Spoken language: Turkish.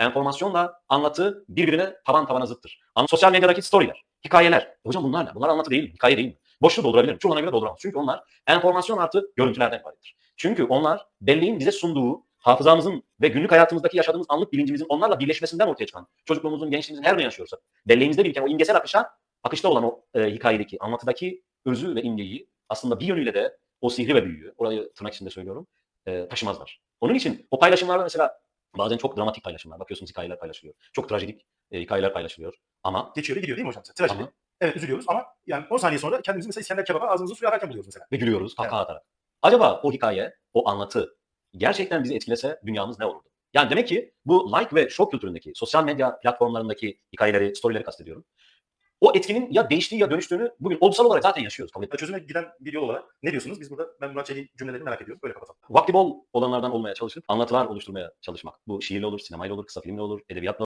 enformasyonla anlatı birbirine taban tabana zıttır. Ama sosyal medyadaki storyler, hikayeler. E Hocam bunlar ne? Bunlar anlatı değil mi? Hikaye değil mi? Boşluğu doldurabilirim. Çoğuna göre dolduramaz. Çünkü onlar enformasyon artı görüntülerden ibarettir. Çünkü onlar belleğin bize sunduğu hafızamızın ve günlük hayatımızdaki yaşadığımız anlık bilincimizin onlarla birleşmesinden ortaya çıkan çocukluğumuzun, gençliğimizin her ne yaşıyorsak belleğimizde biriken o imgesel akışa, akışta olan o e, hikayedeki, anlatıdaki özü ve imgeyi aslında bir yönüyle de o sihri ve büyüyü, orayı tırnak içinde söylüyorum, e, taşımazlar. Onun için o paylaşımlarda mesela bazen çok dramatik paylaşımlar, bakıyorsunuz hikayeler paylaşılıyor. Çok trajedik e, hikayeler paylaşılıyor. Ama Geçiyor ve gidiyor değil mi hocam? Trajedi. Ama- Evet üzülüyoruz ama yani 10 saniye sonra kendimizi mesela İskender kebaba ağzımızın suyu akarken buluyoruz mesela. ve gülüyoruz kahkaha atarak. Acaba o hikaye, o anlatı gerçekten bizi etkilese dünyamız ne olurdu? Yani demek ki bu like ve şok kültüründeki, sosyal medya platformlarındaki hikayeleri, storyleri kastediyorum. O etkinin ya değiştiği ya dönüştüğünü bugün olgusal olarak zaten yaşıyoruz. Kabul etmek. Çözüme giden bir yol olarak ne diyorsunuz? Biz burada ben Murat Çelik'in cümlelerini merak ediyorum. Böyle kapatalım. Vakti bol olanlardan olmaya çalışıp anlatılar oluşturmaya çalışmak. Bu şiirle olur, sinemayla olur, kısa filmle olur, edebiyatla